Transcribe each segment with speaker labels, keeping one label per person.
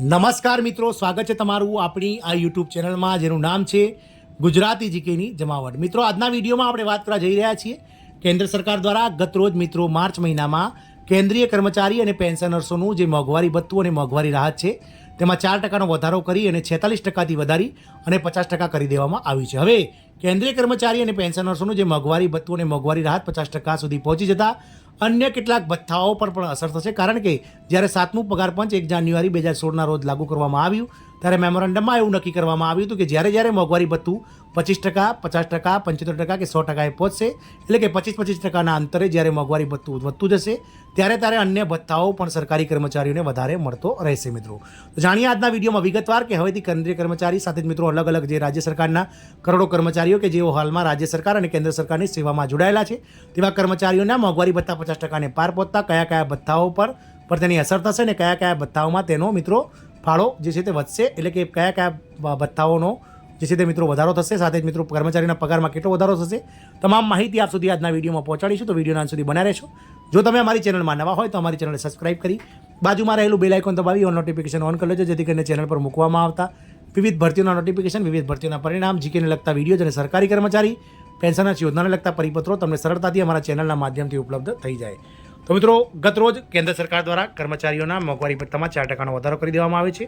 Speaker 1: નમસ્કાર મિત્રો, સ્વાગત છે તમારું આપણી આ યુટ્યુબ ચેનલમાં, જેનું નામ છે ગુજરાતી જીકેની જમાવટ. મિત્રો, આજના વિડીયોમાં આપણે વાત કરવા જઈ રહ્યા છીએ કેન્દ્ર સરકાર દ્વારા ગતરોજ, મિત્રો, માર્ચ મહિનામાં કેન્દ્રીય કર્મચારી અને પેન્શનર્સોનું જે મોંઘવારી ભથ્થું અને મોંઘવારી રાહત છે, તેમાં ચાર ટકાનો વધારો કરી અને છેતાલીસ ટકાથી વધારી અને પચાસ ટકા કરી દેવામાં આવ્યું છે. હવે કેન્દ્રીય કર્મચારી અને પેન્શનર્સોનું જે મોંઘવારી ભથ્થું અને મોંઘવારી રાહત પચાસ ટકા સુધી પહોંચી જતા અન્ય કેટલાક ભથ્થાઓ પર પણ અસર થશે. કારણ કે જ્યારે સાતમું પગાર પંચ એક જાન્યુઆરી બે હજાર સોળના રોજ લાગુ કરવામાં આવ્યું, ત્યારે મેમોરેન્ડમમાં એવું નક્કી કરવામાં આવ્યું હતું કે જ્યારે જ્યારે મોંઘવારી ભથ્થું પચીસ ટકા, પચાસ ટકા, પંચોતેર ટકા કે સો ટકાએ પહોંચશે, એટલે કે પચીસ પચીસ ટકાના અંતરે જ્યારે મોંઘવારી ભથ્થું વધતું જશે, ત્યારે ત્યારે અન્ય ભથ્થાઓ પણ સરકારી કર્મચારીઓને વધારે મળતો રહેશે, મિત્રો. તો જાણીએ આજના વિડીયોમાં વિગતવાર કે હવેથી કેન્દ્રીય કર્મચારી સાથે જ મિત્રો અલગ અલગ જે રાજ્ય સરકારના કરોડો કર્મચારીઓ કે જેઓ હાલમાં રાજ્ય સરકાર અને કેન્દ્ર સરકારની સેવામાં જોડાયેલા છે, તેવા કર્મચારીઓના મોંઘવારી ભથ્થા પચાસ ટકાને પાર પહોંચતા કયા કયા ભથ્થાઓ પર પર તેની અસર થશે ને કયા કયા ભથ્થાઓમાં તેનો મિત્રો ફાળો જે છે તે વધશે? એટલે કે કયા કયા ભથ્થાઓનો જે છે તે મિત્રો વધારો થશે, સાથે જ મિત્રો કર્મચારીના પગારમાં કેટલો વધારો થશે? તમામ માહિતી આપ સુધી આજના વિડીયોમાં પહોંચાડીશું. તો વિડીયોના અંત સુધી બન્યા રહેશો. જો તમે અમારી ચેનલમાં નવા હોય તો અમારી ચેનલને સબસ્ક્રાઇબ કરી બાજુમાં રહેલું બેલ આઇકોન દબાવી ઓન નોટિફિકેશન ઓન કરી લેજો, જેથી કરીને ચેનલ પર મૂકવામાં આવતા વિવિધ ભરતીઓના નોટિફિકેશન વિવિધ ભરતીઓના પરિણામ જીકેને લગતા વીડિયો અને સરકારી કર્મચારી, પેન્શનના યોજનાને લગતા પરિપત્રો તમને સરળતાથી અમારા ચેનલના માધ્યમથી ઉપલબ્ધ થઈ જાય. તો મિત્રો, ગત રોજ કેન્દ્ર સરકાર દ્વારા કર્મચારીઓના મોંઘવારી ભથ્થામાં ચાર ટકાનો વધારો કરી દેવામાં આવે છે.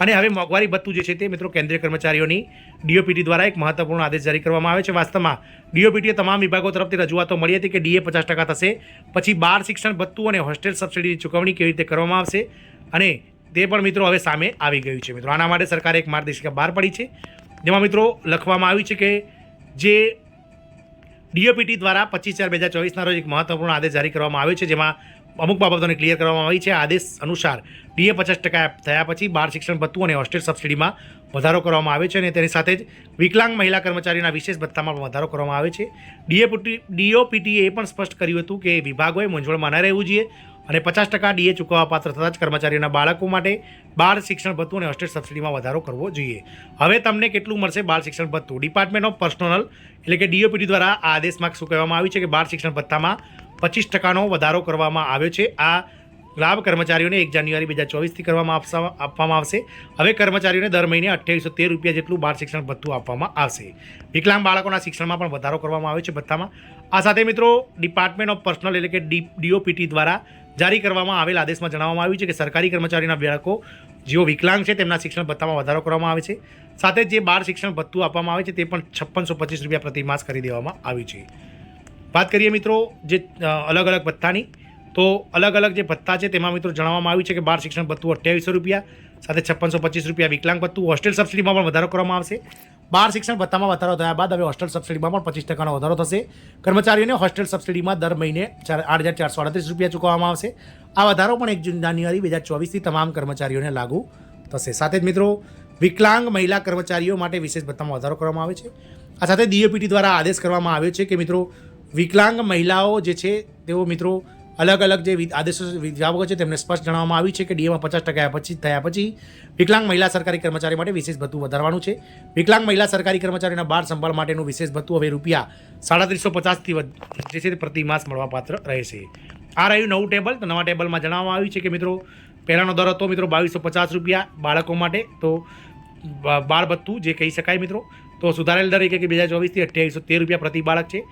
Speaker 1: અને હવે મોંઘવારી ભથ્થું જે છે તે મિત્રો કેન્દ્રીય કર્મચારીઓની ડીઓપીટી દ્વારા એક મહત્વપૂર્ણ આદેશ જારી કરવામાં આવે છે. વાસ્તવમાં ડીઓપીટીએ તમામ વિભાગો તરફથી રજૂઆતો મળી હતી કે ડીએ પચાસ ટકા થશે. પછી બાર શિક્ષણ ભથ્થું અને હોસ્ટેલ સબસિડીની ચૂકવણી કેવી રીતે કરવામાં આવશે? અને તે પણ મિત્રો હવે સામે આવી ગયું છે. મિત્રો, આના માટે સરકારે એક માર્ગદર્શિકા બહાર પડી છે. જેમાં મિત્રો લખવામાં આવ્યું છે કે જે ડીઓપીટી દ્વારા પચીસ ચાર બે હજાર ચોવીસના રોજ એક મહત્વપૂર્ણ આદેશ જારી કરવામાં આવ્યો છે, જેમાં અમુક બાબતોને ક્લિયર કરવામાં આવી છે. આદેશ અનુસાર ડીએ પચાસ ટકા થયા પછી બાર શિક્ષણ ભથ્થું અને હોસ્ટેલ સબસિડીમાં વધારો કરવામાં આવે છે અને તેની સાથે જ વિકલાંગ મહિલા કર્મચારીના વિશેષ ભથ્થામાં પણ વધારો કરવામાં આવે છે. ડીએપીટી, ડીઓપીટીએ એ પણ સ્પષ્ટ કર્યું હતું કે વિભાગોએ મૂંઝવણમાં ન રહેવું જોઈએ. અને પચાસ ટકા ડીએ ચૂકવવા પાત્ર થતાં જ કર્મચારીઓના બાળકો માટે બાળ શિક્ષણ ભથ્થું અને હોસ્ટેલ સબસિડીમાં વધારો કરવો જોઈએ. હવે તમને કેટલું મળશે બાળ શિક્ષણ ભથ્થું? ડિપાર્ટમેન્ટ ઓફ પર્સનલ એટલે કે ડીઓપીટી દ્વારા આ આદેશમાં શું કહેવામાં આવ્યું છે કે બાળ શિક્ષણ ભથ્થામાં પચીસ ટકાનો વધારો કરવામાં આવ્યો છે. આ લાભ કર્મચારીઓને એક જાન્યુઆરી બે હજાર ચોવીસથી કરવામાં આપવામાં આવશે. હવે કર્મચારીઓને દર મહિને અઠ્યાવીસો તેર રૂપિયા જેટલું બાળ શિક્ષણ ભથ્થું આપવામાં આવશે. વિકલાંગ બાળકોના શિક્ષણમાં પણ વધારો કરવામાં આવ્યો છે ભથ્થામાં. આ સાથે મિત્રો ડિપાર્ટમેન્ટ ઓફ પર્સનલ એટલે કે ડી ડીઓપીટી દ્વારા જારી કરવામાં આવેલ આદેશમાં જણાવવામાં આવ્યું છે કે સરકારી કર્મચારીના બાળકો જેઓ વિકલાંગ છે તેમના શિક્ષણ ભથ્થામાં વધારો કરવામાં આવે છે. સાથે જે બાળ શિક્ષણ ભથ્થું આપવામાં આવે છે તે પણ છપ્પનસો પચીસ રૂપિયા પ્રતિ માસ કરી દેવામાં આવ્યું છે. વાત કરીએ મિત્રો, જે અલગ અલગ ભથ્થાની. તો અલગ અલગ જે ભથ્થા છે તેમાં મિત્રો જણાવવામાં આવ્યું છે કે બાર શિક્ષણ ભથ્થું અઠ્યાવીસો રૂપિયા, સાથે છપ્પનસો પચીસ રૂપિયા વિકલાંગ ભથ્થું હોસ્ટેલ સબસિડીમાં પણ વધારો કરવામાં આવશે. બાર શિક્ષણ ભથ્થામાં વધારો થયા બાદ હવે હોસ્ટેલ સબસિડીમાં પણ પચીસ ટકાનો વધારો થશે. કર્મચારીઓને હોસ્ટેલ સબસિડીમાં દર મહિને ચાર આઠ હજાર ચારસો અડત્રીસ રૂપિયા ચૂકવવામાં આવશે. આ વધારો પણ એક જૂન જાન્યુઆરી બે હજાર ચોવીસથી તમામ કર્મચારીઓને લાગુ થશે. સાથે જ મિત્રો, વિકલાંગ મહિલા કર્મચારીઓ માટે વિશેષ ભથ્થામાં વધારો કરવામાં આવે છે. આ સાથે ડીઓપીટી દ્વારા આદેશ કરવામાં આવ્યો છે કે મિત્રો, વિકલાંગ મહિલાઓ જે છે તેઓ મિત્રો અલગ અલગ જે આદેશો વિભાગો છે, તેમને સ્પષ્ટ જણાવવામાં આવ્યું છે કે ડીએમાં પચાસ ટકા પછી, થયા પછી વિકલાંગ મહિલા સરકારી કર્મચારી માટે વિશેષ ભથ્થું વધારવાનું છે. વિકલાંગ મહિલા સરકારી કર્મચારીના બાળ સંભાળ માટેનું વિશેષ ભથ્થું હવે રૂપિયા સાડત્રીસો પચાસથી જે છે તે પ્રતિ માસ મળવાપાત્ર રહેશે. આ રહ્યું નવું ટેબલ. તો નવા ટેબલમાં જણાવવામાં આવ્યું છે કે મિત્રો, પહેલાંનો દર હતો મિત્રો બાવીસો પચાસ રૂપિયા બાળકો માટે. તો બાળ ભથ્થું જે કહી શકાય મિત્રો, તો સુધારેલ દર એક બે હજાર ચોવીસથી અઠ્યાવીસો તેર રૂપિયા પ્રતિ બાળક છે.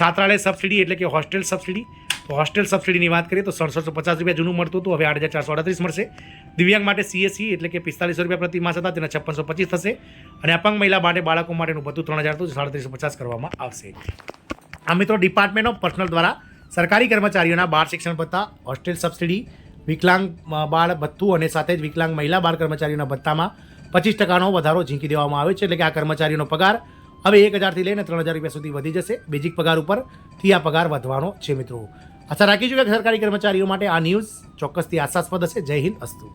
Speaker 1: સાતરાળે સબસિડી એટલે કે હોસ્ટેલ સબસિડી. હોસ્ટેલ સબસિડીની વાત કરીએ તો સડસઠસો પચાસ રૂપિયા જૂનું મળતું હતું. હવે આઠ હજાર ચારસો અડત્રીસ મળશે. દિવ્યાંગ માટે સીએસસી એટલે કે પિસ્તાલીસો રૂપિયા પ્રતિ માસ હતા. તેના છપ્પનસો પચીસ થશે. અને અપંગ મહિલા માટે બાળકો માટેનું બધું ત્રણ હજાર તો સાડત્રીસો પચાસ કરવામાં આવશે. આ મિત્રો ડિપાર્ટમેન્ટ ઓફ પર્સનલ દ્વારા સરકારી કર્મચારીઓના બાળ શિક્ષણ ભથ્થા, હોસ્ટેલ સબસિડી, વિકલાંગ બાળ ભથ્થું અને સાથે જ વિકલાંગ મહિલા બાળ કર્મચારીઓના ભથ્થામાં પચીસ ટકાનો વધારો ઝીંકી દેવામાં આવ્યો છે. એટલે કે આ કર્મચારીઓનો પગાર હવે એક હજારથી લઈને ત્રણ હજાર રૂપિયા સુધી વધી જશે. બેઝિક પગાર ઉપરથી આ પગાર વધવાનો છે મિત્રો. આશા રાખીશું કે સરકારી કર્મચારીઓ માટે આ ન્યૂઝ ચોક્કસથી આશાસ્પદ હશે. જય હિન્દ અસ્તુ.